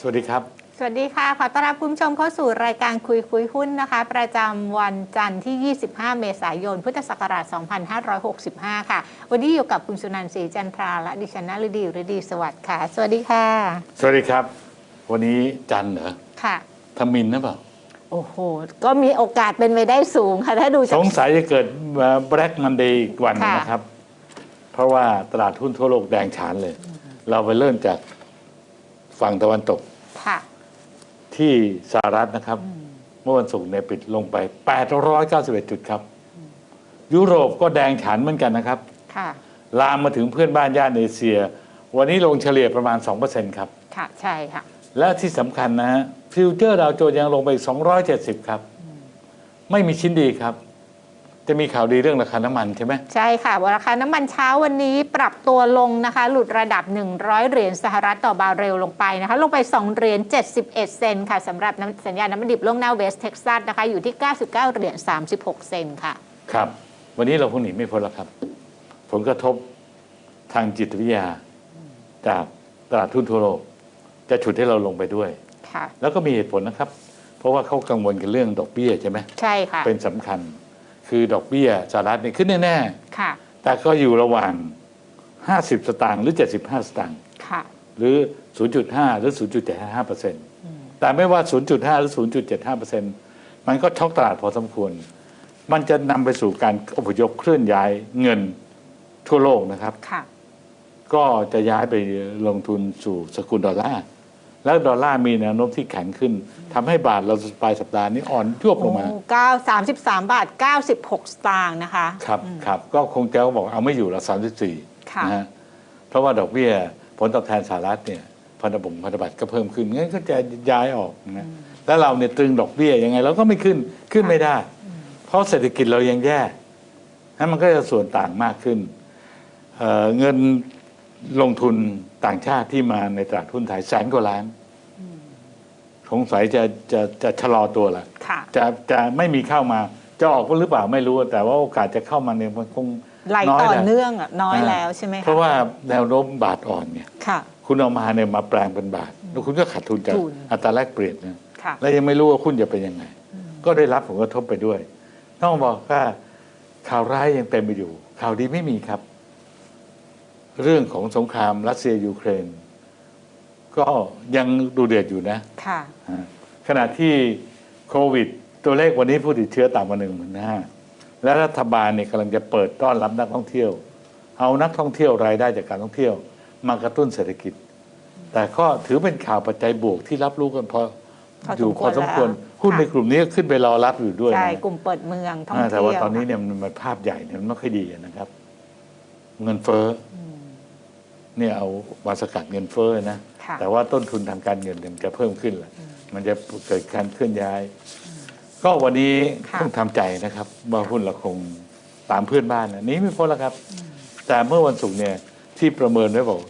สวัสดีครับ สวัสดีค่ะ ขอต้อนรับคุณผู้ชมเข้าสู่รายการคุยคุยหุ้นนะคะ ประจำวันจันทร์ที่ 25 เมษายน พุทธศักราช 2565 ค่ะ วันนี้อยู่กับคุณสุนันท์ศรีจันทราและดิฉันนฤดีฤดีสวัสดิ์ค่ะ สวัสดีค่ะ สวัสดีครับ วันนี้จันทร์เหรอค่ะทมินนะเปล่าโอ้โห ก็มีโอกาสเป็นไปได้สูงค่ะ ถ้าดูจาสกงสัยจะเกิดแบล็กมันเดย์อีกวันหนึ่งค่ะ นะครับ เพราะว่าตลาดหุ้นทั่วโลกแดงฉานเลย เราไปเริ่มจาก ฝั่งตะวันตกค่ะ ที่สหรัฐนะครับ เมื่อวันศุกร์เนี่ยปิดลงไป 891 จุดครับ ยุโรปก็แดงฉานเหมือนกันนะครับ ค่ะ ลามมาถึงเพื่อนบ้านย่านเอเชีย วันนี้ลงเฉลี่ยประมาณ 2%ครับ ค่ะ ใช่ค่ะ และที่สำคัญนะฮะฟิวเจอร์ดาวโจนส์ยังลงไปอีก270 ครับ ไม่มีชิ้นดีครับ จะมีข่าวดีเรื่องราคาน้ำมันใช่ไหมใช่ค่ะราคาน้ำมันเช้าวันนี้ปรับตัวลงนะคะ หลุดระดับ 100 เหรียญสหรัฐต่อบาร์เรลลงไปนะคะ ลงไป 2 เหรียญ71 เซนต์ค่ะสำหรับน้ำสัญญาณน้ำมันดิบล่วงหน้าเวสเท็กซัสนะคะ อยู่ที่ 99 เหรียญ36 เซนต์ค่ะ ครับ วันนี้เราคงหนีไม่พ้นแล้วครับ ผลกระทบทางจิตวิทยา จากตลาดทุนทั่วโลกจะฉุดให้เราลงไปด้วยค่ะแล้วก็มีเหตุผลนะครับ เพราะว่าเขากังวลกันเรื่องดอกเบี้ยใช่ไหมใช่ค่ะเป็นสำคัญ คือดอกเบี้ยสหรัฐเนี่ยขึ้นแน่ค่ะๆแต่ก็อยู่ระหว่าง 50 สตางค์หรือ 75 สตางค์ค่ะหรือ 0.5 หรือ 0.75เปอร์เซ็นต์แต่ไม่ว่า 0.5 หรือ 0.75เปอร์เซ็นต์มันก็ช็อกตลาดพอสมควร มันจะนำไปสู่การอพยพเคลื่อนย้ายเงินทั่วโลกนะครับค่ะก็จะย้ายไปลงทุนสู่สกุลดอลลาร์ แล้วดอลลาร์มีแนวโน้มที่แข็งขึ้นทำให้บาทเราปลายสัปดาห์นี้อ่อนยวบลงมาโอ้เก้าสามสิบสามบาท96สตางค์นะคะครับครับก็คงจะบอกเอาไม่อยู่ละสามสิบสี่ค่ะนะฮะเพราะว่าดอกเบี้ยผลตอบแทนสหรัฐเนี่ยพันธบุพันธบัตรก็เพิ่มขึ้นงั้นก็จะย้ายออกนะแล้วเราเนี่ยตรึงดอกเบี้ยยังไงเราก็ไม่ขึ้นขึ้นไม่ได้ เพราะเศรษฐกิจเรายังแย่นั้นมันก็จะส่วนต่างมากขึ้นเอ่อเงินลงทุนต่างชาติที่มาในตลาดหุ้นไทยแสนกว่าล้าน สงสัยจะจะจะชะลอตัวละค่ะจะจะไม่มีเข้ามาจะออกหรือเปล่าไม่รู้ แต่ว่าโอกาสจะเข้ามาเนี่ยมันคงไหลน้อยต่อแหละเนื่องอะน้อยแล้วใช่ไหมคะเพราะว่าแนวโน้มบาทอ่อนเนี่ยค่ะคุณเอามาเนี่ยมาแปลงเป็นบาทแล้วคุณก็ขาดทุนจากทุนอัตราแลกเปลี่ยนนะค่ะและยังไม่รู้ว่าคุณจะเป็นยังไง ก็ได้รับผลกระทบไปด้วย ต้องบอกว่าข่าวร้ายยังเต็มไปอยู่ข่าวดีไม่มีครับ เรื่องของสงครามรัสเซียยูเครน ก็ยังดูเดือดอยู่นะค่ะฮะขณะที่โควิด ตัวเลขวันนี้ผู้ติดเชื้อต่ำกว่าหนึ่งหมื่นห้าและรัฐบาลเนี่ยกำลังจะเปิดต้อนรับนักท่องเที่ยว เอานักท่องเที่ยวรายได้จากการท่องเที่ยว มากระตุ้นเศรษฐกิจ แต่ก็ถือเป็นข่าวปัจจัยบวกที่รับรู้กันพอพออยู่สมพควอรสมควรแล้วหุ้นค่ะในกลุ่มนี้ก็ขึ้นไปรอรับอยู่ด้วยใช่นะกลุ่มเปิดเมืองท่องอ่าเที่ยวแต่ว่าตอนนี้เนี่ยมันมันภาพใหญ่เนี่ยมันไม่ค่อยดีนะครับ เงินเฟ้ออเนี่ยเอามาสกัดเงินเฟ้อนะค่ะ แต่ว่าต้นทุนทางการเงินเนี่ยมันจะเพิ่มขึ้นแหละมันจะเกิดการเคลื่อนย้าย ก็วันนี้ค่ะต้องทำใจนะครับว่าหุ้นเราคงตามเพื่อนบ้านนะหนี้ไม่พ้นแล้วครับ แต่เมื่อวันศุกร์เนี่ยที่ประเมินไว้บอก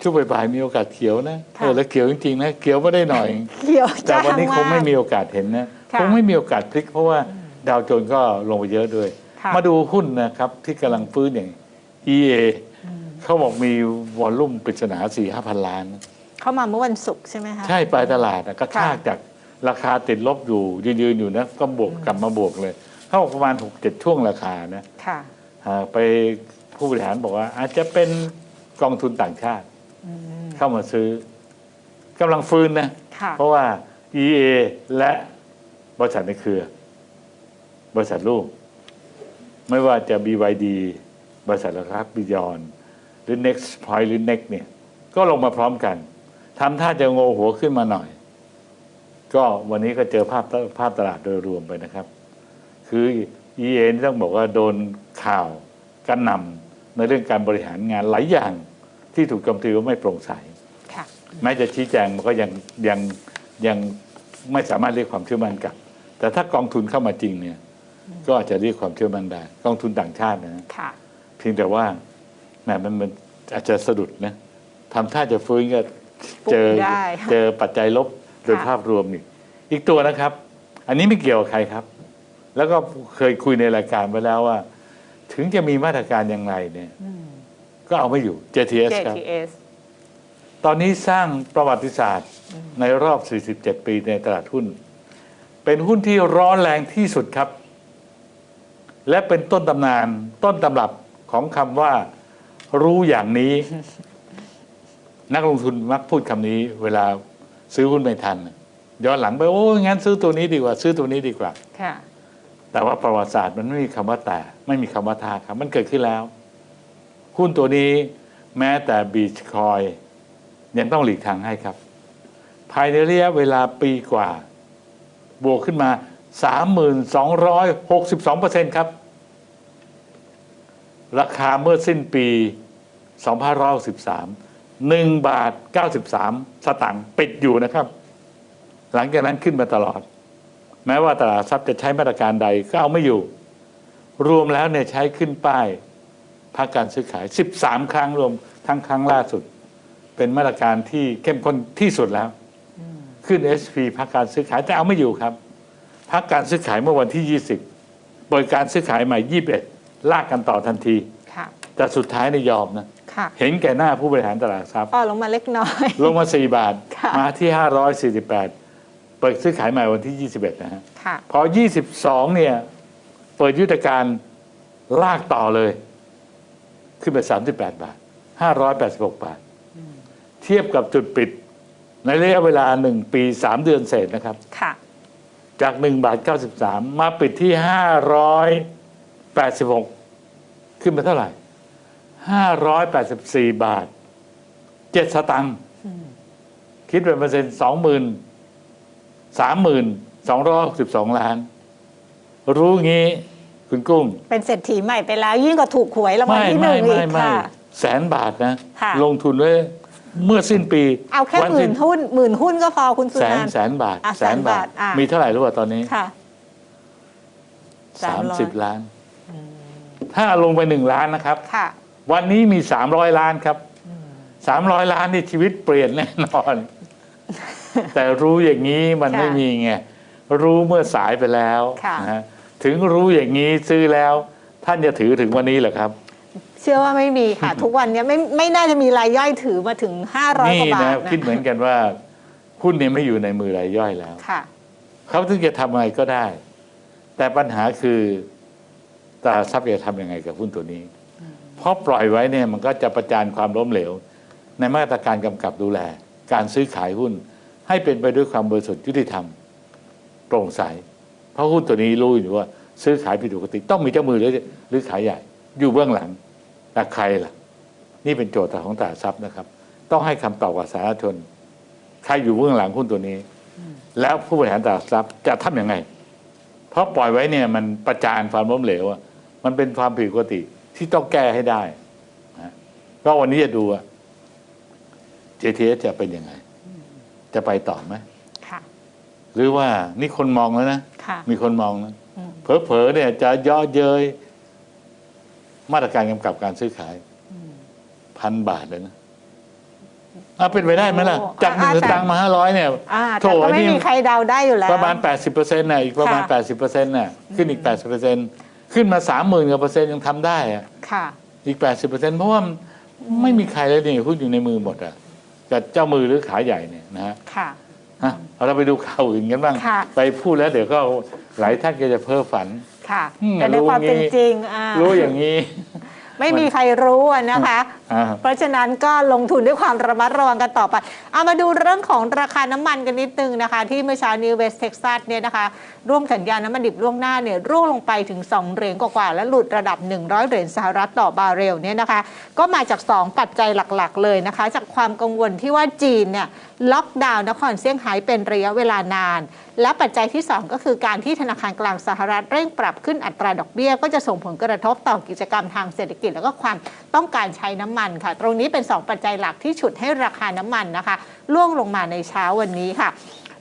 ช่วงบ่ายๆมีโอกาสเขียวนะเออแล้วเขียวจริงๆนะเขียวไม่ได้หน่อยเขียวแต่จ้าวันนี้คงไม่ากมีโอกาสเห็นนะค่ะคงไม่มีโอกาสพลิก เพราะว่าดาวโจนส์ก็ลงไปเยอะด้วยค่ะมาดูหุ้นนะครับที่กำลังฟื้นอย่าง EA เขาบอกมีวอลลุ่มปริศนาสี่ห้าพันล้าน เข้ามาเมื่อวันศุกร์ใช่ไหมคะ ใช่ปลายตลาดนะกระชากค่ะจากราคาติดลบอยู่ยืนๆอยู่นะก็บวกกลับมาบวกเลย เขาบอกประมาณหกเจ็ดช่วงราคานะค่ะอ่าไปผู้บริหารบอกว่า อาจจะเป็นกองทุนต่างชาติเข้ามาซื้อกำลังฟื้นนะ ค่ะ เพราะว่า EA และบริษัทในเครือ บริษัทลูก ไม่ว่าจะ BYD บริษัทราคาบิยอนหรือ Next Point หรือ Next เนี่ย ก็ลงมาพร้อมกัน ทำท่าจะโงหัวขึ้นมาหน่อย ก็วันนี้ก็เจอภาพภาพตลาดโดยรวมไปนะครับ คือ EA นี่ต้องบอกว่าโดนข่าวกันนำในเรื่องการบริหารงานหลายอย่างที่ถูกโจมตีว่าไม่โปร่งใสค่ะแม้จะชี้แจงมันก็ยังยังยังไม่สามารถเรียกความเชื่อมั่นกลับ แต่ถ้ากองทุนเข้ามาจริงเนี่ย ก็อาจจะเรียกความเชื่อมั่นได้ กองทุนต่างชาตินะค่ะเพียงแต่ว่าแหมมันมันอาจจะสะดุดนะทำท่าจะฟื้นก็ เจอปุ๊บได้เจอปัจจัยลบโดยค่ะภาพรวมอีกอีกตัวนะครับ อันนี้ไม่เกี่ยวกับใครครับ แล้วก็เคยคุยในรายการไปแล้วว่า ถึงจะมีมาตรการยังไงเนี่ยก็เอาไม่อยู่ JTS ครับ JTS ตอนนี้สร้างประวัติศาสตร์ในรอบ 47 ปีในตลาดหุ้น เป็นหุ้นที่ร้อนแรงที่สุดครับ และเป็นต้นตำนานต้นตำรับของคำว่ารู้อย่างนี้ นักลงทุนมักพูดคำนี้ เวลาซื้อหุ้นไม่ทัน ย้อนหลังไปโอ้ยงั้นซื้อตัวนี้ดีกว่า ซื้อตัวนี้ดีกว่าค่ะแต่ว่าประวัติศาสตร์มันไม่มีคำว่าแต่ ไม่มีคำว่าทาครับ มันเกิดขึ้นแล้ว หุ้นตัวนี้แม้แต่บีชคอยยังต้องหลีกทางให้ครับ ภายในระยะเวลาปีกว่า บวกขึ้นมา 3,262%ครับ ราคาเมื่อสิ้นปี 2563 1 บาท 93 สตางค์ปิดอยู่นะครับ หลังจากนั้นขึ้นมาตลอด แม้ว่าตลาดทรัพย์จะใช้มาตรการใดก็เอาไม่อยู่ รวมแล้วเนี่ยใช้ขึ้นป้ายพักการซื้อขาย 13 ครั้งรวมทั้งครั้งล่าสุด เป็นมาตรการที่เข้มข้นที่สุดแล้ว ขึ้น SP พักการซื้อขายแต่เอาไม่อยู่ครับพักการซื้อขายเมื่อวันที่ 20เปิดการซื้อขายใหม่ 21 ลากกันต่อทันทีค่ะแต่สุดท้ายในยยอมนะค่ะ เห็นแก่หน้าผู้บริหารตลาดทรัพย์ก็ลงมาเล็กน้อย ลงมา 4 บาทค่ะมาที่ 548 เปิดซื้อขายใหม่วันที่ 21 นะฮะค่ะพอ 22 เนี่ย เปิดยุทธการลากต่อเลย ขึ้นไป 38 บาท 586 บาท เทียบกับจุดปิด ในระยะเวลา 1 ปี 3 เดือนเศษนะครับค่ะจาก 1 บาท 93 มาปิดที่ 586 ขึ้นไปเท่าไหร่ 584 บาท 7 สตังค์คิดเป็นเปอร์เซ็นต์สองหมื่นสามหมื่นสองร้อยสิบสองล้าน รู้งี้คุณกุ้ง เป็นเศรษฐีใหม่ไปแล้ว ยิ่งกว่าถูกหวยรางวัลไม่ที่หไม่นึ่งอีไม่กไม่ค่ะแสนบาทนะค่ะลงทุนไว้เมื่อสิ้นปี เอาแค่วัหมื่สิ้นหุ้นหมื่นหุ้นก็พอคุณสุแสนนันท์แสนบาทอะแสนบาท แสนบาทอะมีเท่าไหร่รู้ป่ะตอนนี้ค่ะสาม300สิบล้าน ถ้าลงไปหนึ่งล้านนะครับค่ะ วันนี้มีสามร้อยล้านครับสามร้อยล้านนี่ชีวิตเปลี่ยนแน่นอน แต่รู้อย่างนี้มันค่ะไม่มีไงรู้เมื่อสายไปแล้วค่ะนะฮะถึงรู้อย่างนี้ซื้อแล้ว ท่านจะถือถึงวันนี้เหรอครับ เชื่อว่าไม่มีค่ะ ทุกวันเนี้ยไม่ไม่น่าจะมีรายย่อยถือมาถึง500นี่กว่าบานะทนะคิดเหมือนกันว่าหุ้นเนี่ยไม่อยู่ในมือรายย่อยแล้วค่ะเขาถึงจะทำอะไรก็ได้ แต่ปัญหาคือตลาดทรัพย์จะทำยังไงกับหุ้นตัวนี้ เพราะปล่อยไว้เนี่ยมันก็จะประจานความล้มเหลว ในมาตรการกำกับดูแล การซื้อขายหุ้น ให้เป็นไปด้วยความบริสุทธิ์ยุติธรรมโปร่งใส เพราะหุ้นตัวนี้รู้อยู่ว่า ซื้อขายผิดปกติต้องมีเจ้ามือหรือหรือขายใหญ่ อยู่เบื้องหลังแต่ใครล่ะ นี่เป็นโจทย์ของตลาดทรัพย์นะครับ ต้องให้คำตอบกับสาธารณชน ใครอยู่เบื้องหลังหุ้นตัวนี้ แล้วผู้บริหารตลาดทรัพย์จะทำยังไง เพราะปล่อยไว้เนี่ยมันประจานความล้มเหลวอะมันเป็นความผิดปกติ ที่ต้องแก้ให้ได้นะก็วันนี้จะดูว่า JTS จะเป็นยังไง จะไปต่อไหมค่ะหรือว่านี่คนมองแล้วนะค่ะมีคนมองนะอืมเผลอๆเนี่ย จะย่อเย้ยมาตรการกำกับการซื้อขายพันบาทเลยนะอะเป็นไปได้ไหมล่ะโอ้จากหนึ่งอ่าสตางค์มาห้าร้อยเนี่ยอ่าโถแต่ก็ไม่นี่มีใครเดาได้อยู่แล้ว ประมาณ80เปอร์เซ็นต์น่ะอีกประมาณค่ะ80เปอร์เซ็นต์น่ะขึ้นอีก80เปอร์เซ็นต์ ขึ้นมา30,000กว่าเปอร์เซ็นต์ยังทำได้อะค่ะ อีก80เปอร์เซ็นต์เพราะว่าไม่มีใครเลยนี่หุ้นอยู่ในมือหมดอะกับเจ้ามือหรือขาใหญ่เนี่ยนะฮะค่ะฮะเอาเราไปดูข่าวอื่นกันบ้างค่ะไปพูดแล้วเดี๋ยวก็หลายท่านก็จะเพ้อฝัน ค่ะอืมแต่ในรู้ความเป็นงี้จริงอ่ารู้อย่างนี้ ไม่มีใครรู้อะนะคะอ่า เพราะฉะนั้นก็ลงทุนด้วยความระมัดระวังกันต่อไป เอามาดูเรื่องของราคาน้ำมันกันนิดนึงนะคะ ที่เมื่อเช้านี้เวสเท็กซัสเนี่ยนะคะ ร่วมสัญญาน้ำมันดิบล่วงหน้าเนี่ยร่วงลงไปถึง 2 เหรียญกว่าๆและหลุดระดับ 100 เหรียญสหรัฐต่อบาร์เรลเนี่ยนะคะ ก็มาจาก 2 ปัจจัยหลักๆ เลยนะคะ จากความกังวลที่ว่าจีนเนี่ยล็อกดาวน์นครเซี่ยงไฮ้เป็นระยะเวลานาน และปัจจัยที่ 2 ก็คือการที่ธนาคารกลางสหรัฐเร่งปรับขึ้นอัตราดอกเบี้ย ก็จะส่งผลกระทบต่อกิจกรรมทางเศรษฐกิจ แล้วก็ความต้องการใช้น้ำมันค่ะ ตรงนี้เป็น 2 ปัจจัยหลักที่ฉุดให้ราคาน้ำมันนะคะล่วงลงมาในเช้าวันนี้ค่ะ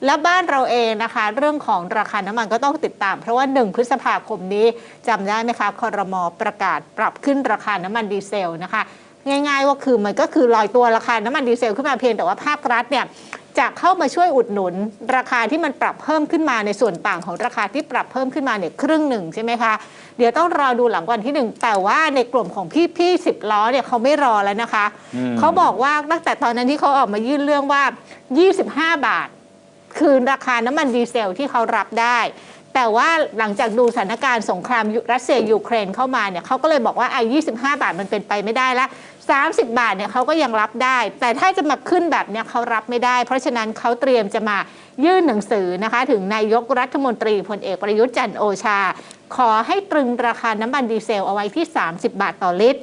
และบ้านเราเองนะคะ เรื่องของราคาน้ำมันก็ต้องติดตาม เพราะว่า 1 พฤษภาคมนี้จำได้ไหมคะคอรมอประกาศปรับขึ้นราคาน้ำมันดีเซลนะคะ ง่าย ๆ ว่าคือมันก็คือลอยตัวราคาน้ำมันดีเซลขึ้นมาเพียงแต่ว่าภาครัฐเนี่ย จะเข้ามาช่วยอุดหนุน ราคาที่มันปรับเพิ่มขึ้นมาในส่วนต่างของราคาที่ปรับเพิ่มขึ้นมาเนี่ยครึ่งหนึ่งใช่ไหมคะเดี๋ยวต้องรอดูหลังวันที่หนึ่งแต่ว่าในกลุ่มของพี่พี่สิบล้อเนี่ยเขาไม่รอแล้วนะคะอืมเขาบอกว่าตั้งแต่ตอนนั้นที่เขาออกมายื่นเรื่องว่า 25 บาท คือราคาน้ำมันดีเซลที่เขารับได้ แต่ว่าหลังจากดูสถานการณ์สงครามยุรัสเซียยูเครนเข้ามาเนี่ยเขาก็เลยบอกว่าไอ้25บาทมันเป็นไปไม่ได้ละ30บาทเนี่ยเขาก็ยังรับได้ แต่ถ้าจะมาขึ้นแบบเนี้ยเขารับไม่ได้ เพราะฉะนั้นเขาเตรียมจะมายื่นหนังสือนะคะ ถึงนายกรัฐมนตรีพลเอกประยุทธ์จันโอชา ขอให้ตรึงราคาน้ำมันดีเซลเอาไว้ที่ 30 บาทต่อลิตร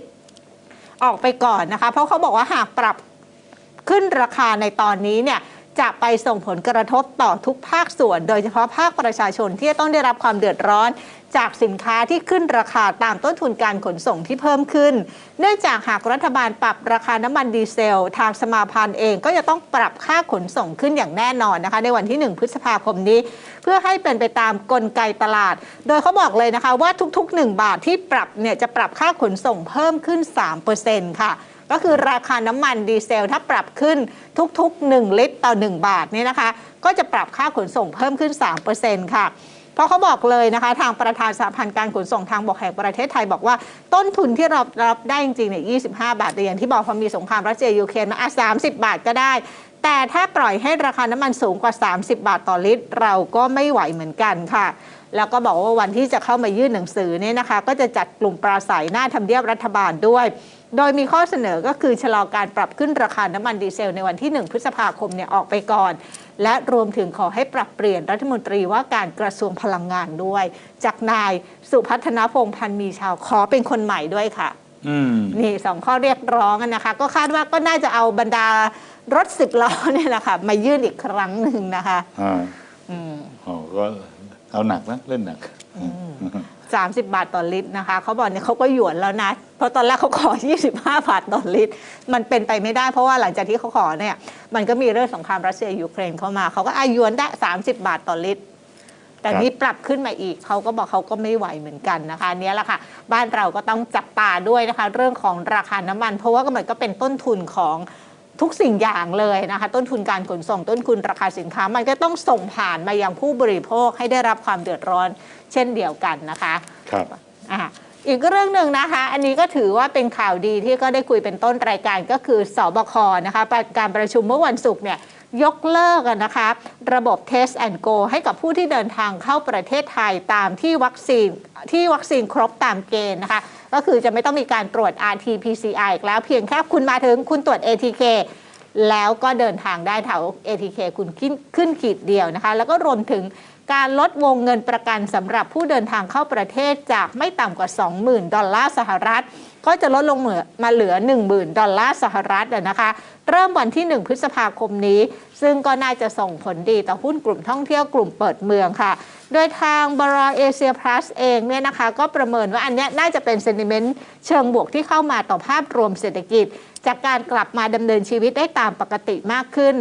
ออกไปก่อนนะคะ เพราะเขาบอกว่าหากปรับขึ้นราคาในตอนนี้เนี่ย จะไปส่งผลกระทบต่อทุกภาคส่วน โดยเฉพาะภาคประชาชนที่จะต้องได้รับความเดือดร้อน จากสินค้าที่ขึ้นราคาตามต้นทุนการขนส่งที่เพิ่มขึ้น เนื่องจากหากรัฐบาลปรับราคาน้ำมันดีเซล ทางสมาพันธ์เองก็จะต้องปรับค่าขนส่งขึ้นอย่างแน่นอนนะคะ ในวันที่ 1 พฤษภาคมนี้ เพื่อให้เป็นไปตามกลไกตลาด โดยเขาบอกเลยนะคะว่าทุกๆ 1 บาทที่ปรับเนี่ยจะปรับค่าขนส่งเพิ่มขึ้น 3%ค่ะ ก็คือราคาน้ำมันดีเซล ถ้าปรับขึ้นทุกๆ 1 ลิตรต่อ 1 บาทเนี่ยนะคะ ก็จะปรับค่าขนส่งเพิ่มขึ้น 3%ค่ะเพราะเขาบอกเลยนะคะทางประธานสหพันธ์การขนส่งทางบกแห่งประเทศไทยบอกว่าต้นทุนที่เรารับได้จริงๆเนี่ย25 บาท แต่อย่างที่บอกพอมีสงครามรัสเซียยูเครนมาอะ30 บาทก็ได้ แต่ถ้าปล่อยให้ราคาน้ำมันสูงกว่า 30 บาทต่อลิตร เราก็ไม่ไหวเหมือนกันค่ะ แล้วก็บอกว่าวันที่จะเข้ามายื่นหนังสือเนี่ยนะคะ ก็จะจัดกลุ่มปราศัยหน้าทำเนียบรัฐบาลด้วย โดยมีข้อเสนอก็คือชะลอการปรับขึ้นราคาน้ำมันดีเซลในวันที่ 1 พฤษภาคมเนี่ยออกไปก่อน และรวมถึงขอให้ปรับเปลี่ยนรัฐมนตรีว่าการกระทรวงพลังงานด้วย จากนายสุพัฒนพงษ์พันธ์มีชาวขอเป็นคนใหม่ด้วยค่ะอืมนี่สองข้อเรียกร้องอะนะคะ ก็คาดว่าก็น่าจะเอาบรรดารถสิบล้อเนี่ยแหละค่ะมายื่นอีกครั้งหนึ่งนะคะอ่าอืมอ๋อก็เอาหนักนะเล่นหนัก สามสิบบาทต่อลิตรนะคะเขาบอกเนี่ยเขาก็หยวนแล้วนะ เพราะตอนแรกเขาขอ 25 บาทต่อลิตร มันเป็นไปไม่ได้เพราะว่าหลังจากที่เขาขอเนี่ยมันก็มีเรื่องสงครามรัสเซียยูเครนเข้ามาเขาก็อาหยวนได้ 30 บาทต่อลิตร แต่นี่ปรับขึ้นมาอีกเขาก็บอกเขาก็ไม่ไหวเหมือนกันนะคะนเนี้ยแหละค่ะบ้านเราก็ต้องจับตาด้วยนะคะ เรื่องของราคาน้ำมัน เพราะว่าก็มันก็เป็นต้นทุนของ ทุกสิ่งอย่างเลยนะคะต้นทุนการขนส่งต้นทุนราคาสินค้า มันก็ต้องส่งผ่านมายังผู้บริโภคให้ได้รับความเดือดร้อนเช่นเดียวกันนะคะครับอะอีกเรื่องหนึ่งนะคะ อันนี้ก็ถือว่าเป็นข่าวดีที่ก็ได้คุยเป็นต้นรายการก็คือสบคนะคะการประชุมเมื่อวันศุกร์เนี่ยยกเลิกอะนะคะระบบ Test and Go ให้กับผู้ที่เดินทางเข้าประเทศไทยตามที่วัคซีนที่วัคซีนครบตามเกณฑ์นะคะ ก็คือจะไม่ต้องมีการตรวจ RT-PCR อีกแล้วเพียงแค่คุณมาถึงคุณตรวจ ATK แล้วก็เดินทางได้แถว ATK คุณขึ้นขึ้นขีดเดียวนะคะ แล้วก็รวมถึง การลดวงเงินประกันสำหรับผู้เดินทางเข้าประเทศจากไม่ต่ำกว่า 20,000 ดอลลาร์สหรัฐ ก็จะลดลงเหลือมาเหลือ 10,000 ดอลลาร์สหรัฐนะคะ เริ่มวันที่ 1 พฤษภาคมนี้ ซึ่งก็น่าจะส่งผลดีต่อหุ้นกลุ่มท่องเที่ยวกลุ่มเปิดเมืองค่ะ โดยทางบรอเอเชียพลัสเองเนี่ยนะคะ ก็ประเมินว่าอันนี้น่าจะเป็นเซนิเมนต์เชิงบวกที่เข้ามาต่อภาพรวมเศรษฐกิจ จากการกลับมาดำเนินชีวิตได้ตามปกติมากขึ้น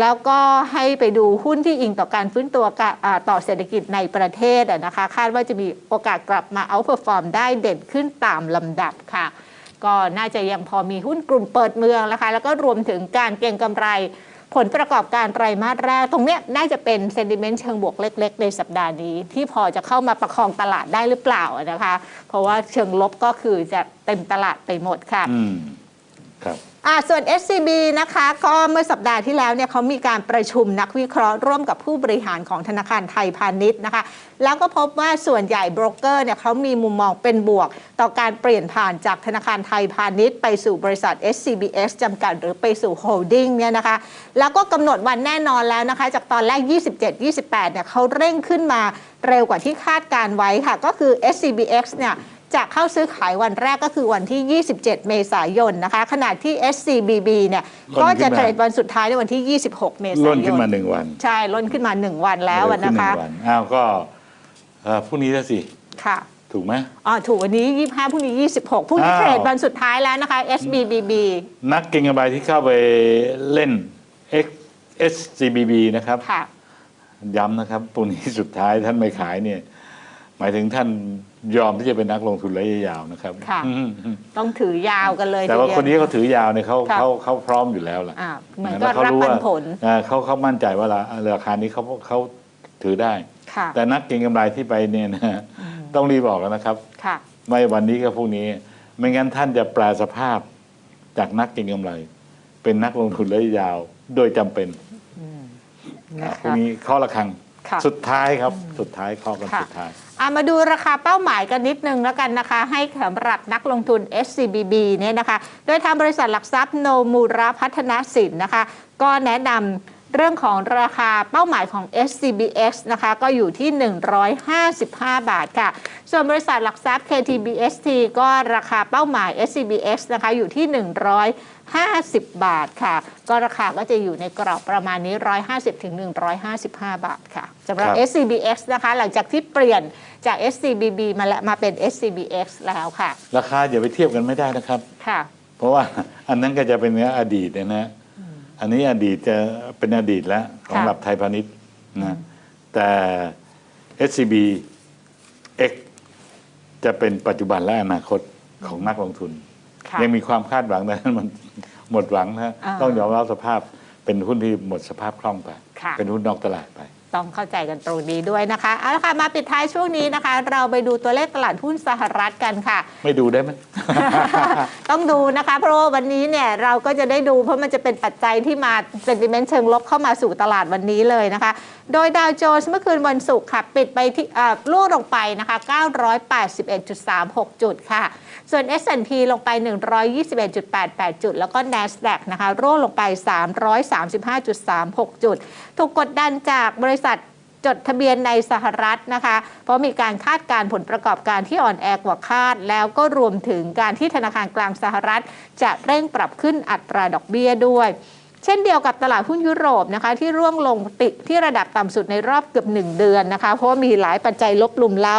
แล้วก็ให้ไปดูหุ้นที่อิงต่อการฟื้นตัวต่อเศรษฐกิจในประเทศนะคะ คาดว่าจะมีโอกาสกลับมาเอาเ e อร์ฟอร์มได้เด่นขึ้นตามลำดับค่ะ ก็น่าจะยังพอมีหุ้นกลุ่มเปิดเมืองนะคะ แล้วก็รวมถึงการเก็งกำไร ผลประกอบการไตรมาสแรก ตรงนี้น่าจะเป็นเซนดิเมนต์เชิงบวกเล็ก ๆ ในสัปดาห์นี้ ที่พอจะเข้ามาประคองตลาดได้หรือเปล่านะคะ เพราะว่าเชิงลบก็คือจะเต็มตลาดไปหมดค่ะอืมครับ อ่าส่วน SCB นะคะก็เมื่อสัปดาห์ที่แล้วเนี่ยเขามีการประชุมนักวิเคราะห์ร่วมกับผู้บริหารของธนาคารไทยพาณิชย์นะคะ แล้วก็พบว่าส่วนใหญ่โบรกเกอร์เนี่ยเขามีมุมมองเป็นบวก ต่อการเปลี่ยนผ่านจากธนาคารไทยพาณิชย์ไปสู่บริษัท SCBS จำกัดหรือไปสู่โฮลดิ้งเนี่ยนะคะ แล้วก็กำหนดวันแน่นอนแล้วนะคะ จากตอนแรก 27-28เนี่ยเขาเร่งขึ้นมาเร็วกว่าที่คาดการไว้ค่ะ ก็คือ SCBX เนี่ย จะเข้าซื้อขายวันแรกก็คือวันที่ 27 เมษายนนะคะ ขณะที่ SCBB เนี่ยล่นขึ้นมาก็จะเทรดวันสุดท้ายในวันที่ 26 เมษายนล่นขึ้นมาหนึ่งวัน ใช่ล้นขึ้นมา1วันแล้วอะนะคะเร็วขึ้หงวันอ้าวก็เอ่อพรุ่งนี้แล้วสิ ค่ะถูกไหมอ๋อ ถูกวันนี้ 25พรุ่งนี้ 26พรุ่งนี้อ้าวเทรดวันสุดท้ายแล้วนะคะ SBBB นักเก็งกำไรที่เข้าไปเล่น X SCBB นะครับค่ะย้ำนะครับพรุ่งนี้สุดท้ายท่านไม่ขายเนี่ย หมายถึงท่าน ยอมที่จะเป็นนักลงทุนระยะยาวนะครับค่ะอืมต้องถือยาวกันเลยแต่ว่าทีดียคนนี้เขาถือยาวเนี่ยเขาค่ะเขาเขาพร้อมอยู่แล้วล่ะอ่าเหมือนแล้ก็วเขารับรู้ปัว่านผลอ่าเขาเขามั่นใจว่าราราคานี้เขาเขาถือได้ค่ะแต่นักเก็งกำไรที่ไปเนี่ยนะต้องรีบบอกแล้วนะครับค่ะไม่วันนี้ก็พรุ่งนี้ ไม่งั้นท่านจะแปลสภาพจากนักเก็งกำไร เป็นนักลงทุนระยะยาวโดยจำเป็นนะพรุ่งคะนี้ข้อละครัง ค่ะสุดท้ายครับสุดท้ายข้อกันค่ะ สุดท้าย อะมาดูราคาเป้าหมายกันนิดนึงแล้วกันนะคะ ให้สำหรับนักลงทุน SCBB เนี่ยนะคะ โดยทางบริษัทหลักทรัพย์โนมูระพัฒนสินนะคะ ก็แนะนำ เรื่องของราคาเป้าหมายของ SCBX นะคะก็อยู่ที่ 155 บาทค่ะ ส่วนบริษัทหลักทรัพย์ KTBST ก็ราคาเป้าหมาย SCBX นะคะอยู่ที่ 150 บาทค่ะ ก็ราคาก็จะอยู่ในกรอบประมาณนี้ 150ถึง155 บาทค่ะสำหรับครับ SCBX นะคะหลังจากที่เปลี่ยนจาก SCBB มาแล้วมาเป็น SCBX แล้วค่ะ ราคาอย่าไปเทียบกันไม่ได้นะครับ ค่ะ เพราะว่าอันนั้นก็จะเป็นเนื้ออดีตนะฮะ อันนี้อดีตจะเป็นอดีตแล้วของค่ะแบบไทยพาณิชย์นะแต่ SCB X จะเป็นปัจจุบันและอนาคตของนักลงทุนค่ะยังมีความคาดหวังแต่มันหมดหวังนะฮะอ่าต้องยอมรับสภาพเป็นหุ้นที่หมดสภาพคล่องไปค่ะเป็นหุ้นนอกตลาดไป ต้องเข้าใจกันตรงนี้ด้วยนะคะเอาละค่ะมาปิดท้ายช่วงนี้นะคะ เราไปดูตัวเลขตลาดหุ้นสหรัฐกันค่ะ ไม่ดูได้ไหม ต้องดูนะคะ เพราะว่าวันนี้เนี่ยเราก็จะได้ดูเพราะมันจะเป็นปัจจัยที่มาเซนติเมนต์เชิงลบเข้ามาสู่ตลาดวันนี้เลยนะคะ โดยดาวโจนส์เมื่อคืนวันศุกร์ค่ะปิดไปที่อ่าลู่ลงไปนะคะ 981.36 จุดค่ะ ส่วน S&P ลงไป 121.88 จุด แล้วก็ NASDAQ นะคะร่วงลงไป 335.36 จุด ถูกกดดันจากบริษัทจดทะเบียนในสหรัฐนะคะ เพราะมีการคาดการผลประกอบการที่อ่อนแอกว่าคาด แล้วก็รวมถึงการที่ธนาคารกลางสหรัฐ จะเร่งปรับขึ้นอัตราดอกเบี้ยด้วยเช่นเดียวกับตลาดหุ้นยุโรปนะคะที่ร่วงลงติดที่ระดับต่ำสุดในรอบเกือบ 1 เดือนนะคะ เพราะว่ามีหลายปัจจัยลบลุมเล้า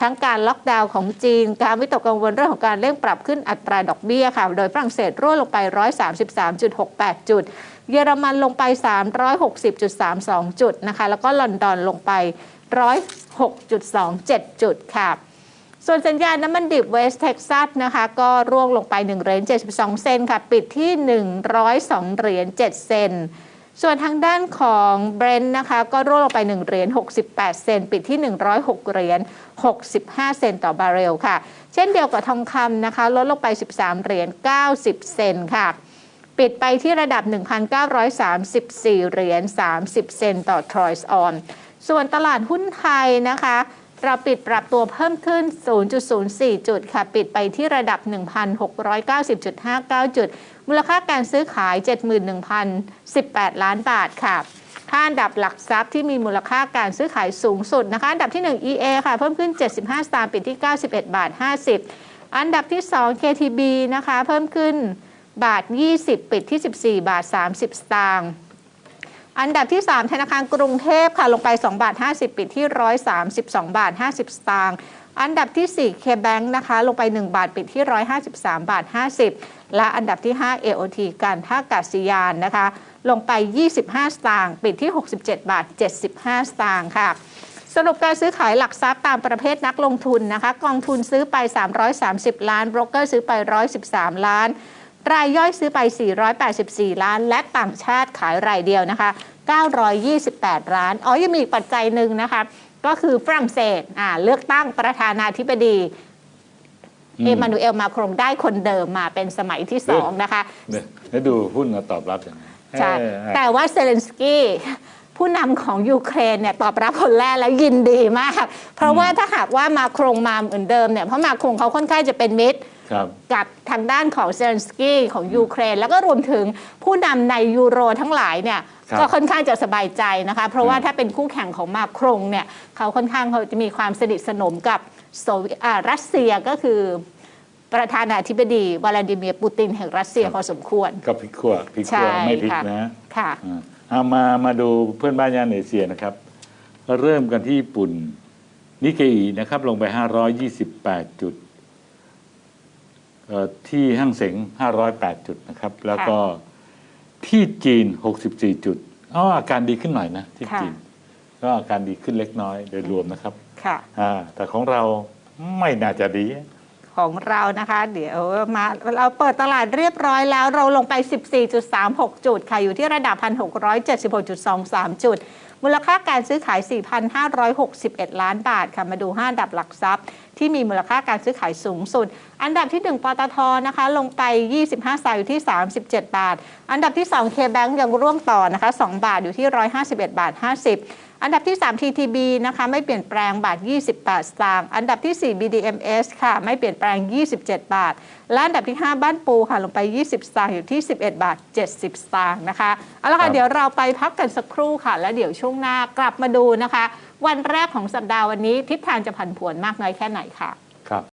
ทั้งการล็อกดาวน์ของจีน การวิตกกังวลเรื่องของการเร่งปรับขึ้นอัตราดอกเบี้ยค่ะ โดยฝรั่งเศสร่วงลงไป 133.68 จุด เยอรมันลงไป 360.32 จุดนะคะ แล้วก็ลอนดอนลงไป 106.27 จุดค่ะ ส่วนสัญญาณน้ำมันดิบเวสเท็กซัสนะคะ ก็ร่วงลงไป 1 เหรียญ 72 เซนค่ะ ปิดที่ 102 เหรียญ 7 เซนส่วนทางด้านของเบรนท์นะคะ ก็ร่วงลงไป 1 เหรียญ 68 เซนปิดที่ 106 เหรียญ 65 เซนต่อบาร์เรลค่ะ เช่นเดียวกับทองคำนะคะ ลดลงไป 13 เหรียญ 90 เซนค่ะ ปิดไปที่ระดับ 1,934 เหรียญ 30 เซนต์ต่อทรอยส์ออน ส่วนตลาดหุ้นไทยนะคะ เราปิดปรับตัวเพิ่มขึ้น 0.04 จุดค่ะ ปิดไปที่ระดับ 1,690.59 จุด มูลค่าการซื้อขาย 71,018 ล้านบาทค่ะค่าอันดับหลักทรัพย์ที่มีมูลค่าการซื้อขายสูงสุดนะคะ อันดับที่ 1 EA ค่ะ เพิ่มขึ้น 75 สตางค์ปิดที่ 91 บาท 50 อันดับที่ 2 KTB นะคะ เพิ่มขึ้น บาท 20 ปิดที่ 14 บาท 30 สตางค์อันดับที่ 3 ธนาคารกรุงเทพค่ะลงไป 2 บาท 50 ปิดที่ 132 บาท 50 สตางค์อันดับที่ 4 K-Bank นะคะลงไป 1 บาทปิดที่ 153 บาท 50 และอันดับที่ 5 AOT การท่ากาศยานนะคะ ลงไป 25 สตางค์ปิดที่ 67 บาท 75 สตางค์ค่ะ สรุปการซื้อขายหลักทรัพย์ตามประเภทนักลงทุนนะคะ กองทุนซื้อไป 330 ล้านโบรกเกอร์ซื้อไป 113 ล้าน รายย่อยซื้อไป 484 ล้าน และต่างชาติขายรายเดียวนะคะ 928 ล้าน อ๋อ ยังมีอีกปัจจัยหนึ่งนะคะ ก็คือฝรั่งเศสอ่าเลือกตั้งประธานาธิบดีอืมเอมานูเอลมาครงได้คนเดิมมาเป็นสมัยที่สองนะคะเนี่ยแล้วดูหุ้นมาตอบรับอย่างไรใช่เออแต่ว่าเซเลนสกี้ผู้นำของยูเครนเนี่ยตอบรับคนแรกแล้วยินดีมาก เพราะว่าถ้าหากว่ามาโครงมาเหมือนเดิมเนี่ยเพราะมาโครงเขาค่อนข้างจะเป็นมิตรครับ กับทางด้านของเซเลนสกี้ของยูเครน แล้วก็รวมถึงผู้นำในยูโรทั้งหลายเนี่ยครับก็ค่อนข้างจะสบายใจนะคะ เพราะว่าอืมถ้าเป็นคู่แข่งของมาโครงเนี่ยเขาค่อนข้างเขาจะมีความสนิทสนมกับโซเวียอ่ารัสเซียก็คือประธานาธิบดีวลาดิเมียร์ปูตินแห่งรัสเซียพอสมควร ก็พลิกขั้วพลิกใช่ขั้วไม่พลิกค่ะนะค่ะอ่าเอามามาดูเพื่อนบ้านย่านเอเชียนะครับ เริ่มกันที่ญี่ปุ่นนิเคอีนะครับลงไป 528 จุดเอ่อ ที่ห้างเสง508 จุดนะครับ แล้วก็ที่จีน 64 จุดอ๋ออาการดีขึ้นหน่อยนะที่ค่ะจีน ก็อาการดีขึ้นเล็กน้อยโดยรวมนะครับค่ะอ่าแต่ของเราไม่น่าจะดีของเรานะคะ เดี๋ยวมาเราเปิดตลาดเรียบร้อยแล้ว เราลงไป 14.36 จุดค่ะ อยู่ที่ระดับ 1,676.23 จุด มูลค่าการซื้อขาย 4,561 ล้านบาทค่ะมาดู 5 อันดับหลักทรัพย์ ที่มีมูลค่าการซื้อขายสูงสุด อันดับที่ 1ปตทนะคะลงไป 25สตางค์อยู่ที่ 37 บาท อันดับที่2 K-Bank ยังร่วมต่อนะคะ2บาทอยู่ที่ 151 บาท 50 อันดับที่ 3 TTB นะคะไม่เปลี่ยนแปลงบาท 28 สตางค์ อันดับที่ 4 BDMs ค่ะ ไม่เปลี่ยนแปลง 27 บาท และอันดับที่ 5 บ้านปูค่ะลงไป 20 สตางค์อยู่ที่ 11 บาท 70 สตางค์นะคะเอาละครัค่ะบเดี๋ยวเราไปพักกันสักครู่ค่ะ แล้วเดี๋ยวช่วงหน้ากลับมาดูนะคะ วันแรกของสัปดาห์วันนี้ทิศทางจะผันผวนมากน้อยแค่ไหนค่ะ